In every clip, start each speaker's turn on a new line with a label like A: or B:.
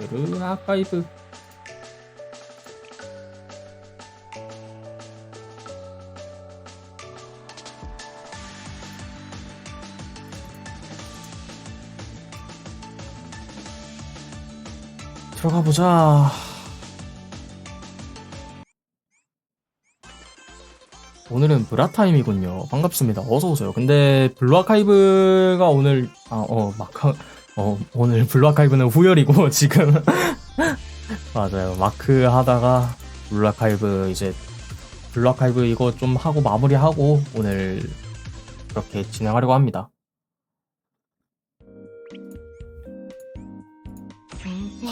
A: 으르 아카이브 들어가 보자. 오늘은 브라타임이군요. 반갑습니다. 어서 오세요. 근데 블루 아카이브가 오늘 아 어 마카 어 오늘 블루 아카이브는 후열이고 지금 맞아요. 마크 하다가 블루 아카이브 이제 블루 아카이브 이거 좀 하고 마무리하고 오늘 그렇게 진행하려고 합니다.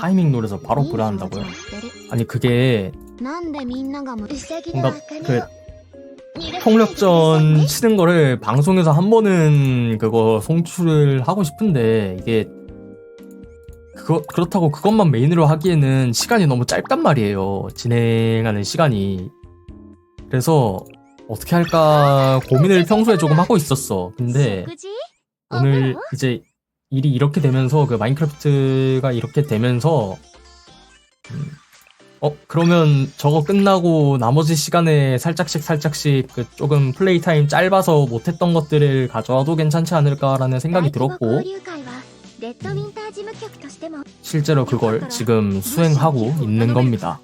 A: 타이밍 노려서 바로 브라 한다고요? 아니 그게
B: 뭔가
A: 그 통력전 치는 거를 방송에서 한 번은 그거 송출을 하고 싶은데 이게 그거 그렇다고 그것만 메인으로 하기에는 시간이 너무 짧단 말이에요. 진행하는 시간이. 그래서 어떻게 할까 고민을 평소에 조금 하고 있었어. 근데 오늘 이제 일이 이렇게 되면서 그 마인크래프트가 이렇게 되면서 음, 어 그러면 저거 끝나고 나머지 시간에 살짝씩 살짝씩 그 조금 플레이 타임 짧아서 못했던 것들을 가져와도 괜찮지 않을까라는 생각이 들었고 실제로 그걸 지금 수행하고 있는 겁니다.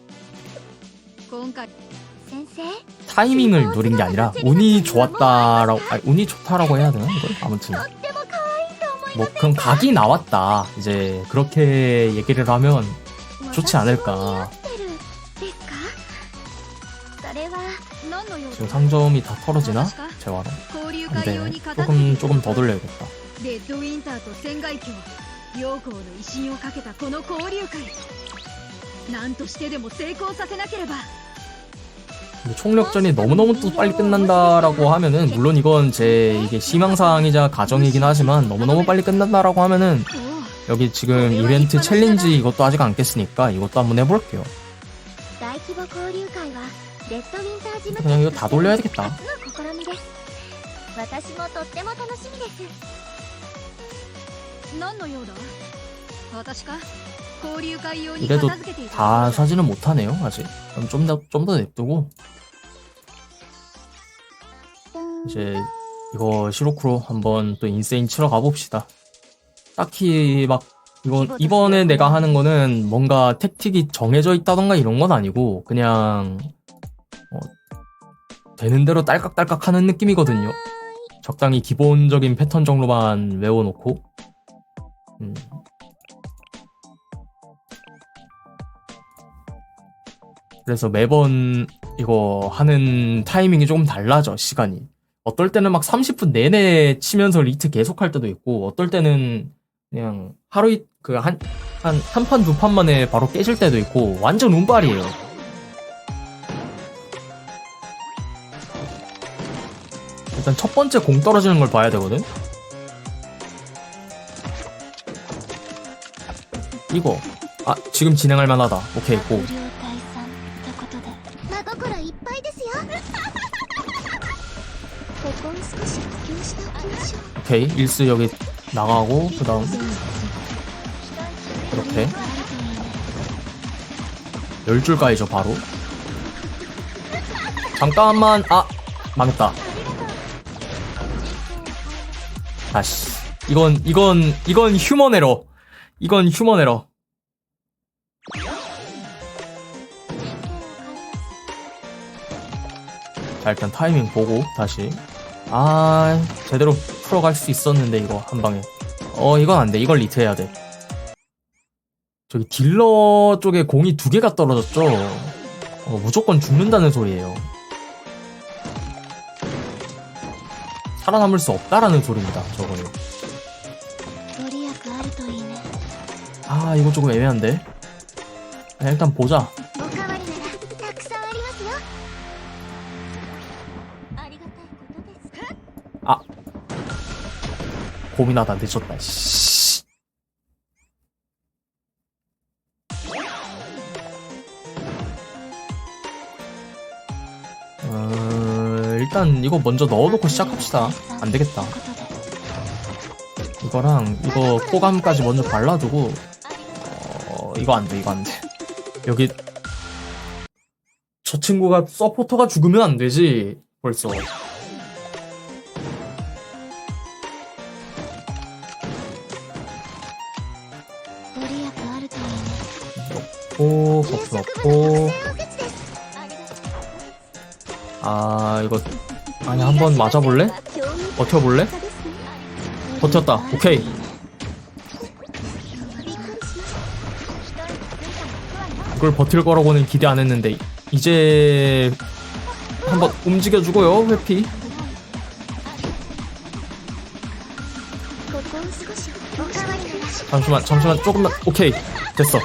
A: 타이밍을 노린 게 아니라 운이 좋았다라고 아니, 운이 좋다라고 해야 되나 이걸? 아무튼. 뭐 그럼 각이 나왔다. 이제 그렇게 얘기를 하면 좋지 않을까 지금 상점이 다 털어지나 재화로 근데 조금 조금 더 돌려야겠다
C: レッドウィンターと仙外峡両校の威信をかけたこの交流会何としてでも成功させなければ
A: 근데 총력전이 너무너무 또 빨리 끝난다라고 하면은 물론 이건 제 이게 희망사항이자 가정이긴 하지만 너무너무 빨리 끝난다라고 하면은
C: お
A: 여기 지금 이벤트 챌린지 이것도 아직 안 깼으니까 이것도 한번 해볼게요
B: 大規模交流会は レッドウィンター事務
A: 그냥 이거 다 돌려야 되겠다
B: 初の試みです私もとっても楽しみです
C: 何の用だ私か交流会用に
A: 이래도
C: 片付けていた
A: 다 사지는 못하네요 아직 그럼 좀 더 좀 더 냅두고 이제 이거 시로크로 한번 또 인세인 치러 가봅시다. 딱히 막 이건 이번에 내가 하는 거는 뭔가 택틱이 정해져 있다던가 이런 건 아니고 그냥 어, 되는 대로 딸깍딸깍 하는 느낌이거든요. 적당히 기본적인 패턴 정도만 외워놓고 음. 그래서 매번 이거 하는 타이밍이 조금 달라져 시간이 어떨 때는 막 30분 내내 치면서 리트 계속 할 때도 있고 어떨 때는 그냥 하루 그한한 한 판 두 판 만에 바로 깨질 때도 있고 완전 운빨이에요. 일단 첫 번째 공 떨어지는 걸 봐야 되거든? 이거. 아, 지금 진행할 만하다. 오케이, 고. 오케이, 일스 여기 나가고, 그 다음. 이렇게. 열 줄 가이죠, 바로. 잠깐만, 아! 망했다. 다시 이건 이건 이건 휴먼 에러. 이건 휴먼 에러. 자 일단 타이밍 보고 다시. 아 제대로 풀어갈 수 있었는데 이거 한 방에. 어 이건 안돼. 이걸 리트해야 돼. 저기 딜러 쪽에 공이 두 개가 떨어졌죠? 어, 무조건 죽는다는 소리예요 살아남을 수 없다라는 소리입니다. 저거는. 아 이거 조금 애매한데. 아, 일단 보자.
B: 아.
A: 고민하다 늦었다. 씨. 일단 이거 먼저 넣어놓고 시작합시다. 안되겠다. 이거랑 이거 코감까지 먼저 발라두고 어, 이거 안돼 이거 안돼. 여기 저 친구가 서포터가 죽으면 안되지 벌써. 넣고 버프 넣고. 아 이거 아니 한번 맞아볼래? 버텨볼래? 버텼다. 오케이. 이걸 버틸 거라고는 기대 안 했는데 이제 한번 움직여주고요 회피. 잠시만 잠시만 조금만 오케이. 됐어.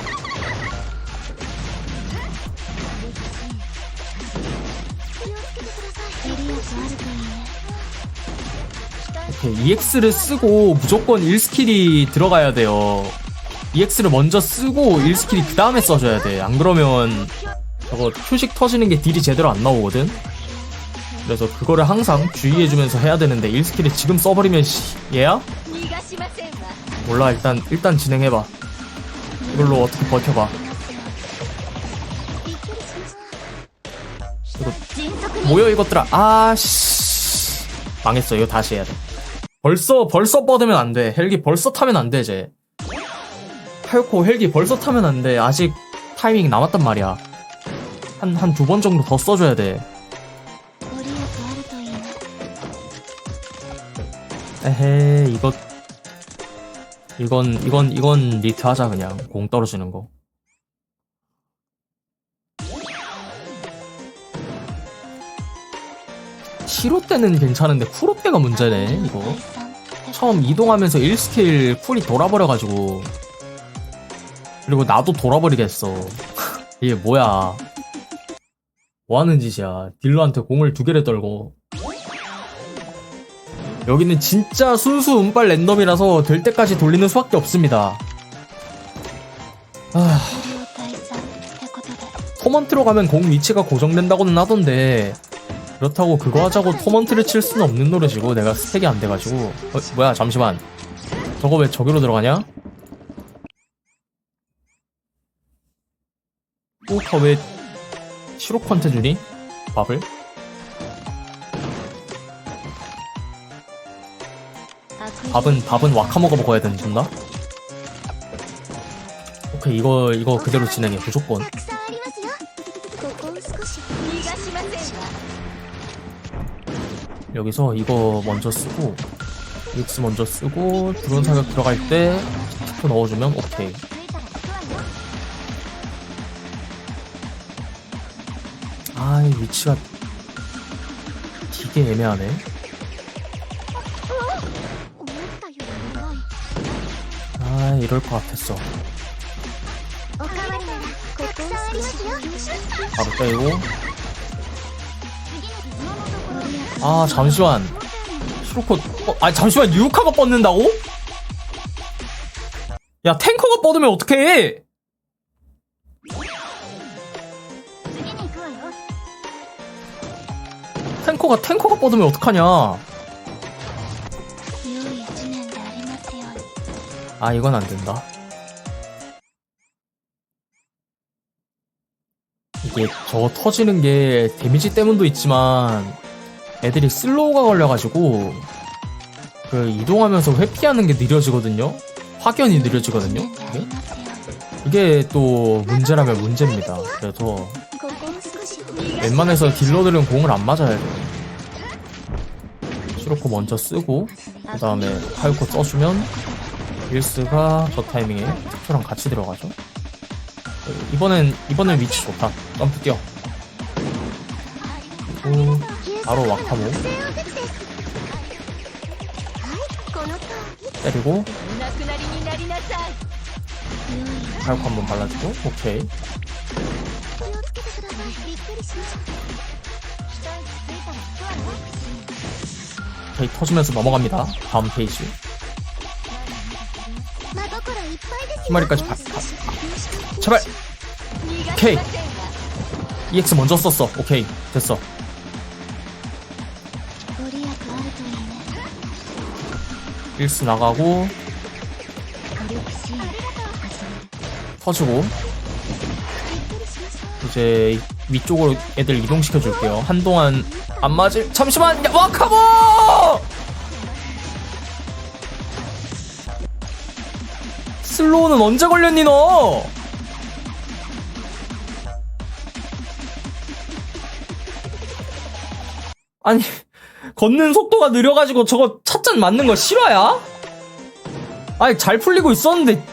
A: EX를 쓰고 무조건 1스킬이 들어가야 돼요. EX를 먼저 쓰고 1스킬이 그 다음에 써줘야 돼. 안 그러면 저거 표식 터지는 게 딜이 제대로 안 나오거든? 그래서 그거를 항상 주의해주면서 해야 되는데 1스킬을 지금 써버리면 씨, 얘야? 몰라 일단 일단 진행해봐 이걸로 어떻게 버텨봐 이거 뭐여, 이것들아 아씨 망했어 이거 다시 해야 돼 벌써 벌써 뻗으면 안 돼. 헬기 벌써 타면 안 돼, 이제. 팔코 헬기 벌써 타면 안 돼. 아직 타이밍이 남았단 말이야. 한 한 두 번 정도 더 써줘야 돼. 에헤 이거 이건 이건 이건 니트 하자 그냥 공 떨어지는 거. 시로 때는 괜찮은데 쿠로 때가 문제네 이거. 처음 이동하면서 1스킬 쿨이 돌아버려가지고. 그리고 나도 돌아버리겠어. 이게 뭐야. 뭐하는 짓이야. 딜러한테 공을 두 개를 떨고. 여기는 진짜 순수 운빨 랜덤이라서 될 때까지 돌리는 수밖에 없습니다. 아...
B: 아.
A: 토먼트로 가면 공 위치가 고정된다고는 하던데. 그렇다고 그거 하자고 토먼트를 칠 수는 없는 노릇이고 내가 스택이 안 돼가지고 어, 뭐야 잠시만 저거 왜 저기로 들어가냐? 오카 왜 시로컨테 주니? 밥을? 밥은 밥은 와카모가 먹어야 되는 존나? 오케이 이거 이거 그대로 진행해 무조건 여기서 이거 먼저 쓰고 육스 먼저 쓰고 드론 사격 들어갈 때 스티프 넣어주면 오케이. 아이 위치가 되게 애매하네. 아 이럴 것 같았어. 바로 빼고. 아 잠시만. 수로코 어, 아 잠시만 유카가 뻗는다고? 야 탱커가 뻗으면 어떡해? 탱커가 탱커가 뻗으면 어떡하냐? 아 이건 안된다. 이게 저 터지는 게 데미지 때문도 있지만 애들이 슬로우가 걸려가지고 그 이동하면서 회피하는 게 느려지거든요. 확연히 느려지거든요. 이게? 이게 또 문제라면 문제입니다. 그래서 웬만해서 딜러들은 공을 안 맞아야 돼요. 시로코 먼저 쓰고 그 다음에 카이코 써주면 윌스가 저 타이밍에 특초랑 같이 들어가죠. 이번엔 이번엔 위치 좋다. 점프 뛰어. 그리고 바로 와카모. 때리고. 사육 한번 발라주고. 오케이. 오케이 터지면서 넘어갑니다. 다음 페이지. 한 마리까지 바, 바, 제발! 오케이! EX 먼저 썼어. 오케이. 됐어. 일스 나가고 터지고 이제 위쪽으로 애들 이동시켜 줄게요. 한동안 안 맞을 잠시만! 야, 와카모 슬로우는 언제 걸렸니 너? 아니 걷는 속도가 느려가지고 저거 첫잔 맞는 거 실화야? 아니 잘 풀리고 있었는데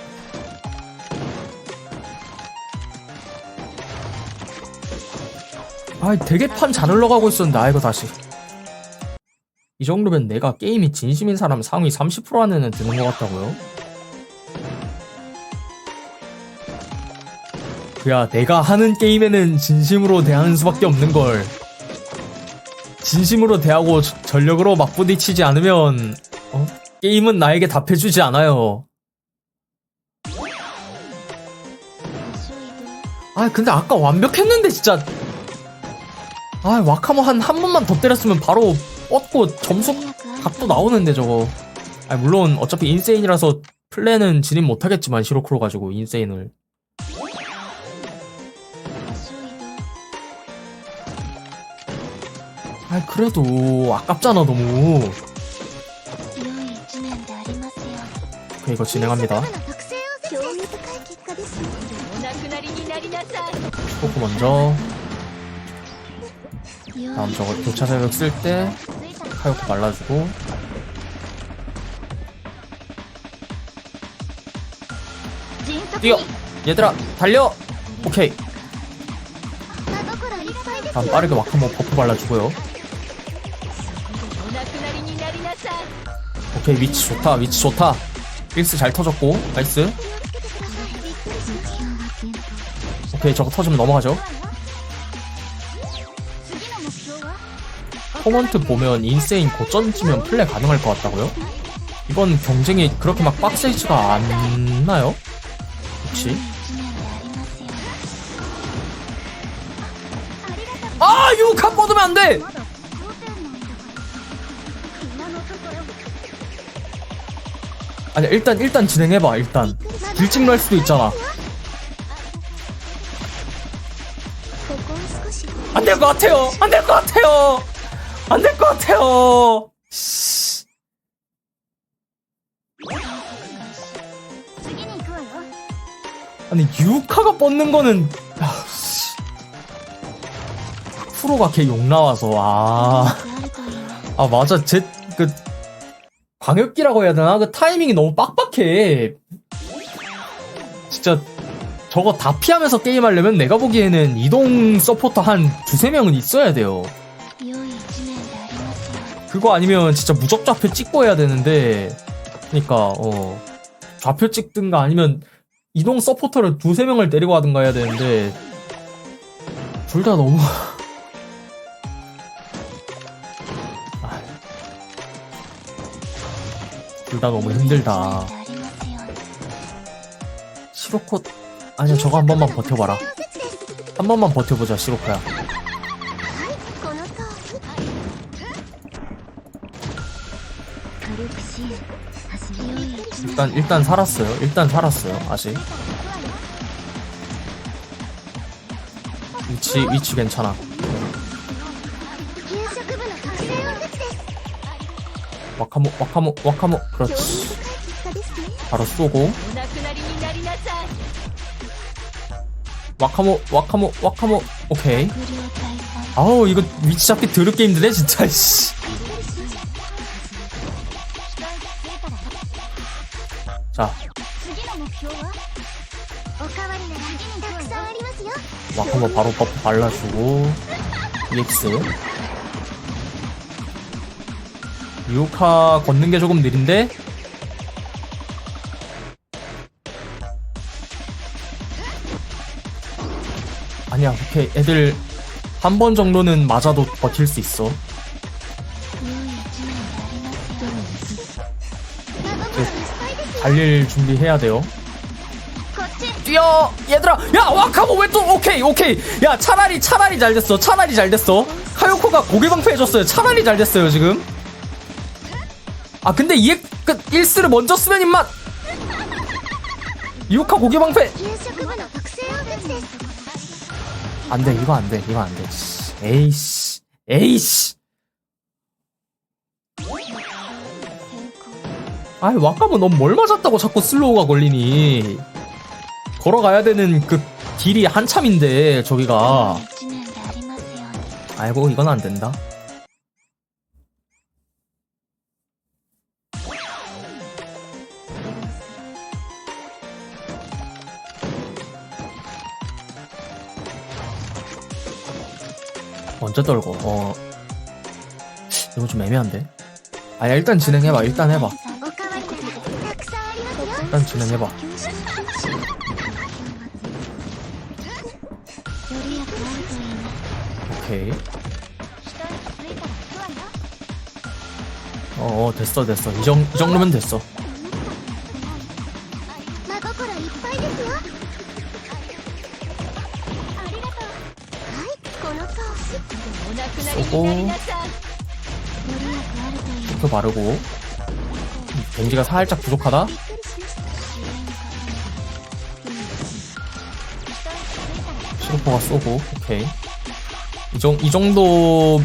A: 아 되게 판 잘 흘러가고 있었는데 아 이거 다시 이 정도면 내가 게임이 진심인 사람 상위 30% 안에는 드는 것 같다고요? 그야 내가 하는 게임에는 진심으로 대하는 수밖에 없는 걸 진심으로 대하고 전력으로 맞부딪히지 않으면 어? 게임은 나에게 답해주지 않아요. 아 근데 아까 완벽했는데 진짜 아 와카모 한 한 번만 더 때렸으면 바로 뻗고 점수 값도 나오는데 저거 아 물론 어차피 인세인이라서 플랜은 진입 못하겠지만 시로크로 가지고 인세인을 아 그래도 아깝잖아 너무. 이거 진행합니다. 포크 먼저. 다음 저거 교차 세력 쓸 때 카요코 발라주고. 뛰어! 얘들아 달려! 오케이 다음 빠르게 와카모 뭐 버프 발라주고요 오케이 위치 좋다 위치 좋다 픽스 잘 터졌고 나이스 오케이 저거 터지면 넘어가죠 커먼트 보면 인세인 고점지면 플레 가능할 것 같다고요? 이번 경쟁이 그렇게 막 빡세지가 않나요? 혹시? 아! 욕한 뻗으면 안 돼! 아니 일단 일단 진행해봐 일단. 일찍 날 수도 있잖아. 안 될 것 같아요. 안 될 것 같아요. 안 될 것 같아요. 아니 유카가 뻗는 거는 아, 프로가 걔 욕 나와서
B: 아아.
A: 아, 맞아. 제 광역기라고 해야 되나? 그 타이밍이 너무 빡빡해. 진짜 저거 다 피하면서 게임하려면 내가 보기에는 이동 서포터 한 두세 명은 있어야 돼요. 그거 아니면 진짜 무적 좌표 찍고 해야 되는데, 그니까, 어, 좌표 찍든가 아니면 이동 서포터를 두세 명을 데리고 가든가 해야 되는데, 둘 다 너무. 둘 다 너무 힘들다. 시로코 아니야 저거 한 번만 버텨봐라. 한 번만 버텨보자 시로코야. 일단 일단 살았어요. 일단 살았어요. 아직. 위치 위치 괜찮아. 와카모 와카모 와카모. 그렇지. 바로 쏘고. 와카모 와카모 와카모. 오케이. 아우 이거 위치 잡기 드럽 게임들 해 진짜 씨. 자. 와카모 바로 버프 발라주고. EX 유카 걷는 게 조금 느린데? 아니야 그렇게 애들 한 번 정도는 맞아도 버틸 수 있어. 달릴 준비해야 돼요. 뛰어! 얘들아! 야 와카고 왜 또 오케이 오케이. 야 차라리 차라리 잘 됐어 차라리 잘 됐어. 카요코가 고개 방패해줬어요. 차라리 잘 됐어요 지금. 아 근데 이에 끝 그 1스를 먼저 쓰면 입맛! 유카 고기 방패! 안돼 이거 안돼 이거 안돼. 에이씨 에이씨! 아이 와카모 넌 뭘 맞았다고 자꾸 슬로우가 걸리니? 걸어가야 되는 그 길이 한참인데 저기가.
B: 아,
A: 아이고 이건 안 된다. 먼저 떨고 어. 이거 좀 애매한데? 아야 일단 진행해봐. 일단 해봐. 일단 진행해봐. 오케이. 어어 됐어 됐어. 이, 정, 이 정도면 됐어.
B: 바르고
A: 슈트 바르고. 경지가 살짝 부족하다? 슈퍼가 쏘고 오케이. 이, 정, 이 정도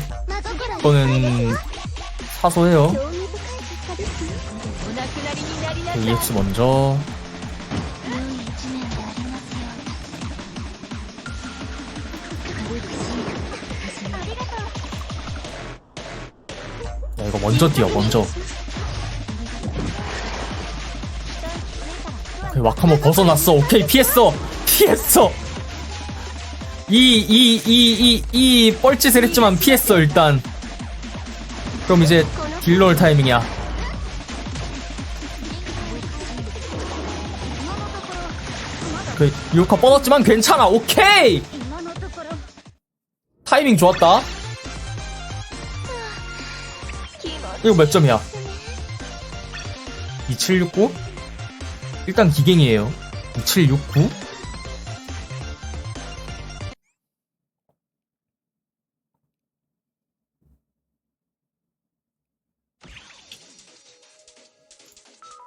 A: 거는 사소해요.
C: 그
A: EX 먼저. 먼저 뛰어 먼저. 오케이 와카모 벗어났어. 오케이 피했어. 피했어. 이 이 이 이 이 뻘짓을 했지만 피했어 일단. 그럼 이제 딜러올 타이밍이야. 그 유카 뻗었지만 괜찮아. 오케이! 타이밍 좋았다. 이거 몇 점이야? 2769? 일단 기갱이에요. 2769?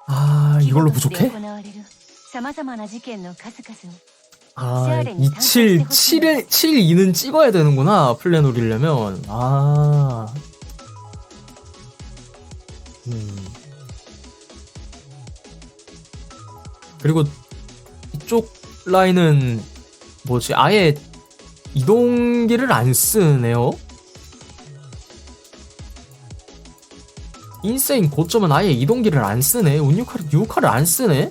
A: 아, 이걸로 부족해? 아, 27, 7에, 72는 찍어야 되는구나. 플랜 노리려면. 아. 음. 그리고 이쪽 라인은 뭐지, 아예 이동기를 안 쓰네요? 인세인 고점은 아예 이동기를 안 쓰네. 운유카를, 유카를 안 쓰네?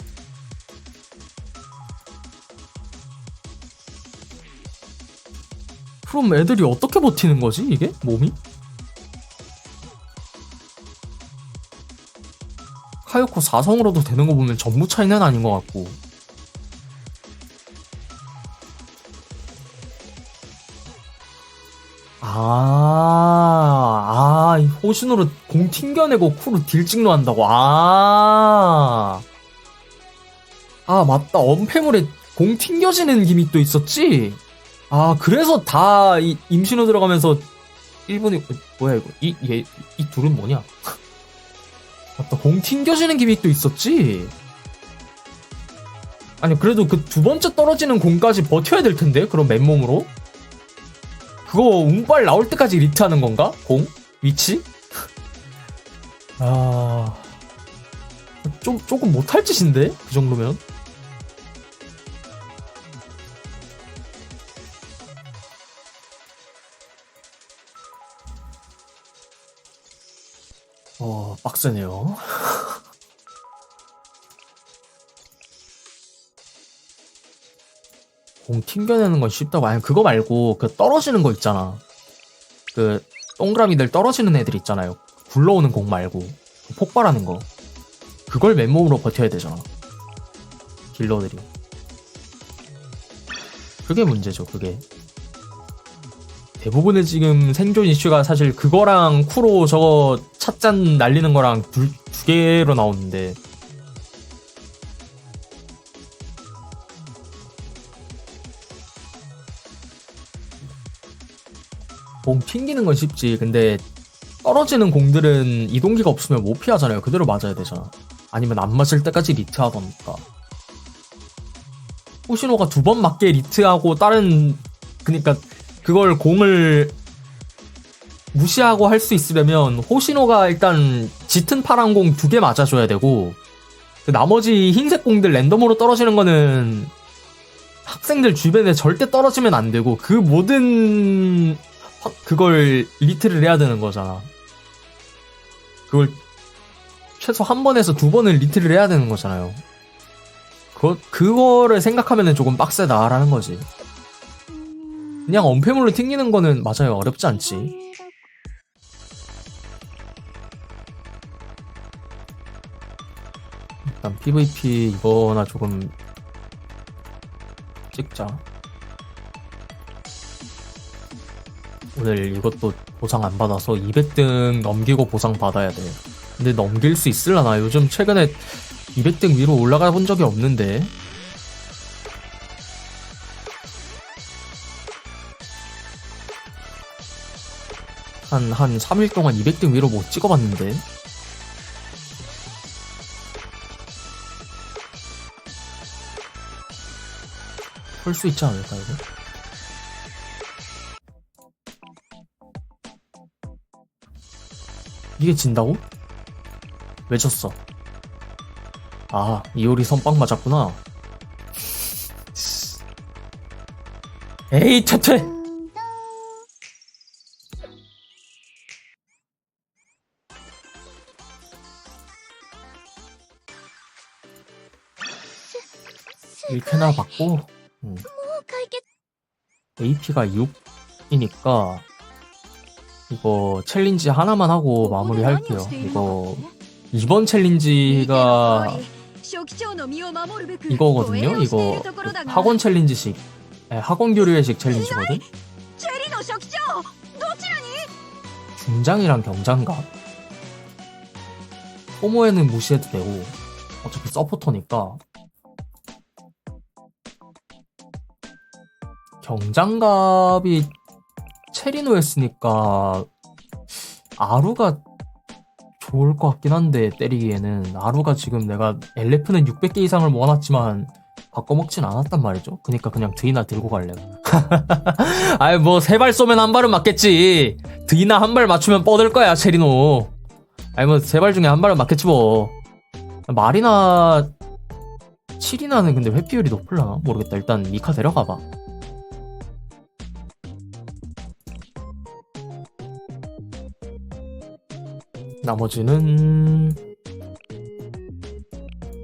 A: 그럼 애들이 어떻게 버티는 거지, 이게? 몸이? 카요코 4성으로도 되는 거 보면 전무 차이는 아닌 것 같고. 아, 아, 이 호신으로 공 튕겨내고 쿠로 딜 찍로 한다고. 아. 아, 맞다. 엄폐물에 공 튕겨지는 기믹도 있었지? 아, 그래서 다이 임신호 들어가면서 일본이 뭐야 이거? 이 얘 이 둘은 뭐냐? 공 튕겨지는 기믹도 있었지. 아니 그래도 그 두 번째 떨어지는 공까지 버텨야 될 텐데 그럼 맨몸으로 그거 운빨 나올 때까지 리트하는 건가? 공 위치? 아. 좀 조금 못할 짓인데 그 정도면 어, 빡세네요. 공 튕겨내는 건 쉽다고. 아니, 그거 말고, 그 떨어지는 거 있잖아. 그, 동그라미들 떨어지는 애들 있잖아요. 굴러오는 공 말고. 그 폭발하는 거. 그걸 맨몸으로 버텨야 되잖아. 딜러들이. 그게 문제죠, 그게. 대부분의 지금 생존 이슈가 사실 그거랑 쿠로 저거 찻잔 날리는 거랑 둘, 두 개로 나오는데. 공 튕기는 건 쉽지. 근데 떨어지는 공들은 이동기가 없으면 못 피하잖아요. 그대로 맞아야 되잖아. 아니면 안 맞을 때까지 리트하던가. 호시노가 두 번 맞게 리트하고 다른 그니까 그걸 공을 무시하고 할 수 있으려면 호시노가 일단 짙은 파란 공 두 개 맞아줘야 되고 그 나머지 흰색 공들 랜덤으로 떨어지는 거는 학생들 주변에 절대 떨어지면 안 되고 그 모든 확- 그걸 리트를 해야 되는 거잖아. 그걸 최소 한 번에서 두 번을 리트를 해야 되는 거잖아요. 그, 그거를 생각하면은 조금 빡세다라는 거지. 그냥 엄폐물로 튕기는 거는 맞아요. 어렵지 않지. 일단 PVP 이거나 조금 찍자. 오늘 이것도 보상 안 받아서 200등 넘기고 보상 받아야 돼. 근데 넘길 수 있을라나? 요즘 최근에 200등 위로 올라가 본 적이 없는데. 한, 한 3일 동안 200등 위로 못 찍어봤는데. 할수 있지 않을까, 이거? 이게 진다고? 왜 졌어? 아, 이효리 선빵 맞았구나. 에이, 퇴퇴! 하나 받고 음. AP가 6이니까 이거 챌린지 하나만 하고 마무리할게요. 이거 이번 챌린지가 이거거든요. 이거 학원 챌린지식, 네, 학원 교류회식 챌린지거든. 중장이랑 경장갑. 포모에는 무시해도 되고 어차피 서포터니까 경장갑이 체리노였으니까 아루가 좋을 것 같긴 한데 때리기에는 아루가 지금 내가 LF는 600개 이상을 모아놨지만 바꿔먹진 않았단 말이죠. 그니까 그냥 드이나 들고 갈래요. 아이 뭐 세 발 쏘면 한 발은 맞겠지. 드이나 한 발 맞추면 뻗을 거야 체리노. 아이 뭐세 발 중에 한 발은 맞겠지 뭐. 말이나 칠이나는 근데 회피율이 높을라나 모르겠다. 일단 미카 데려가봐. 나머지는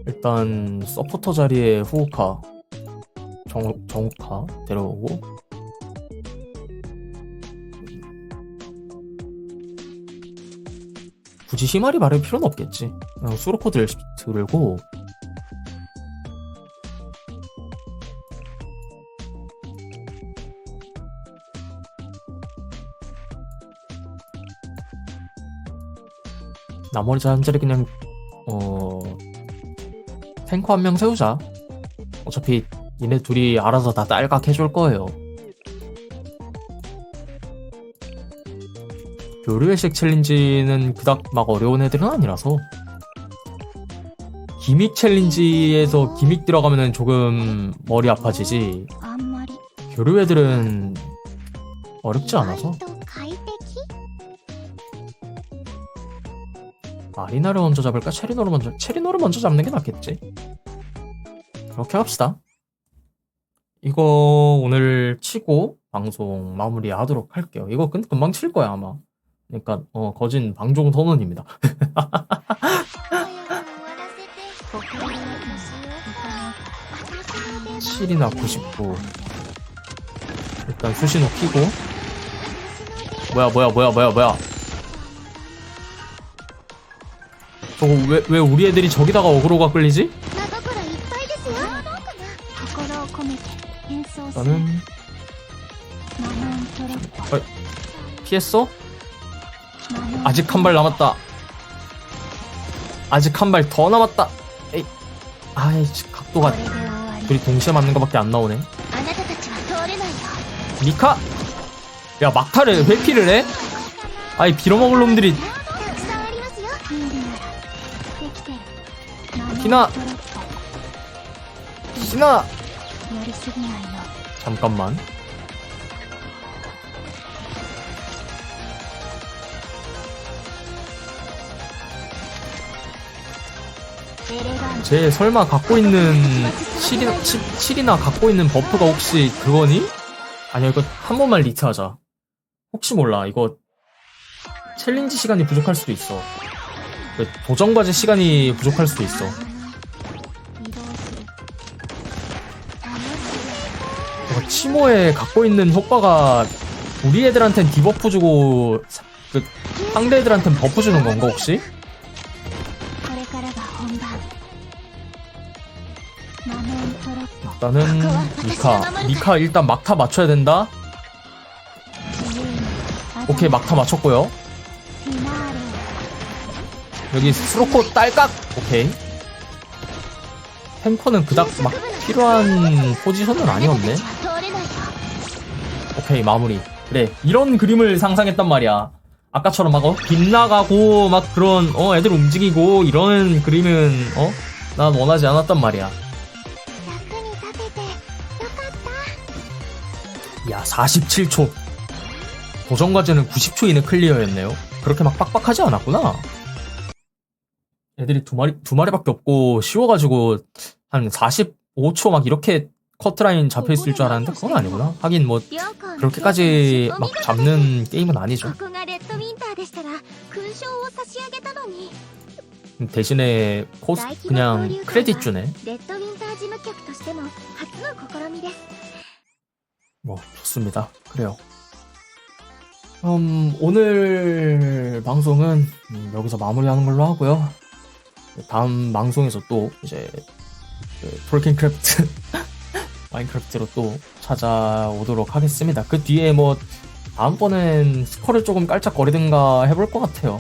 A: 일단 서포터 자리에 후우카 정, 정우카 데려오고. 굳이 희마리 바를 필요는 없겠지. 수로코 들, 들고 나머지 한 자리 그냥 어 탱커 한 명 세우자. 어차피 니네 둘이 알아서 다 딸깍 해줄 거예요. 요리회식 챌린지는 그닥 막 어려운 애들은 아니라서 기믹 챌린지에서 기믹 들어가면은 조금 머리 아파지지 교류 애들은 어렵지 않아서 아, 마리나를 먼저 잡을까? 체리노를 먼저 체리노를 먼저 잡는 게 낫겠지. 그렇게 합시다. 이거 오늘 치고 방송 마무리하도록 할게요. 이거 근 금방 칠 거야 아마. 그러니까 어, 거진 방종 선언입니다.
B: 실이
A: 낫고 싶고, 일단 수신호 키고 뭐야 뭐야 뭐야 뭐야 뭐야 저거 왜, 왜 우리 애들이 저기다가 어그로가 끌리지? 나는
D: 아,
A: 피했어? 아직 한 발 남았다 아직 한 발 더 남았다 에이 아이씨 각도가 둘이 동시에 맞는 거밖에 안 나오네 미카 야 막타를 회피를 해? 아이 빌어먹을 놈들이
D: 희나 희나
A: 잠깐만. 제 설마 갖고 있는 7이나, 7, 이나 갖고 있는 버프가 혹시 그거니? 아니야 이거 한 번만 리트하자. 혹시 몰라. 이거 챌린지 시간이 부족할 수도 있어. 그 도전과제 시간이 부족할 수도 있어. 치모에 갖고 있는 효과가 우리 애들한텐 디버프 주고 그 상대 애들한텐 버프 주는 건가 혹시? 일단은 미카. 미카 일단 막타 맞춰야 된다. 오케이 막타 맞췄고요. 여기 스로코 딸깍. 오케이. 탱커는 그닥 막 필요한 포지션은 아니었네. 오케이 마무리. 그래 이런 그림을 상상했단 말이야. 아까처럼 막 어? 빗나가고 막 그런 어 애들 움직이고 이런 그림은 어? 난 원하지 않았단 말이야. 야 47초. 도전과제는 90초 이내 클리어였네요. 그렇게 막 빡빡하지 않았구나. 애들이 두 마리 두 마리밖에 없고 쉬워가지고 한 45초 막 이렇게 커트라인 잡혀 있을 줄 알았는데 그건 아니구나. 하긴 뭐 그렇게까지 막 잡는 게임은 아니죠. 대신에 코스 그냥 크레딧 주네. 뭐 좋습니다. 그래요. 음, 오늘 방송은 음, 여기서 마무리하는 걸로 하고요. 다음 방송에서 또 이제 그 톨킨 크래프트 마인크래프트로 또 찾아오도록 하겠습니다. 그 뒤에 뭐 다음번엔 스코를 조금 깔짝거리든가 해볼 것 같아요.